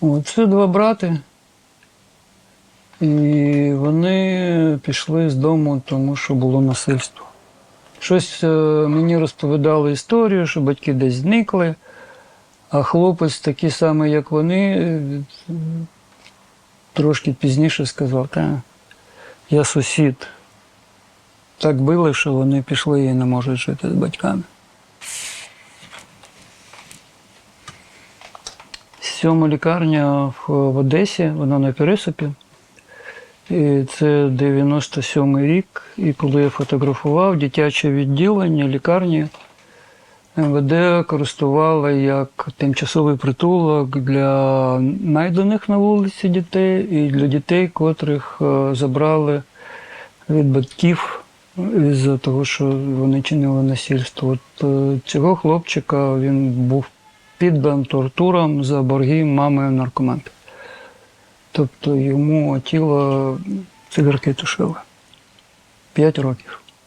От, це два брати. І вони пішли з дому, тому що було насильство. Щось е, мені розповідали історію, що батьки десь зникли, а хлопець, такий самий, як вони, е, трошки пізніше сказав, та я сусід. Так били, що вони пішли і не можуть жити з батьками. Сьома лікарня в, Одесі, вона на Пересипі. І це 97-й рік. І коли я фотографував дитяче відділення лікарні, МВД користувала як тимчасовий притулок для найдених на вулиці дітей і для дітей, котрих е, забрали від батьків із-за того, що вони чинили насильство. От е, цього хлопчика він був піддан бентортуром за борги мами наркоманки. Тобто йому тіло цигарки тушили. П'ять років.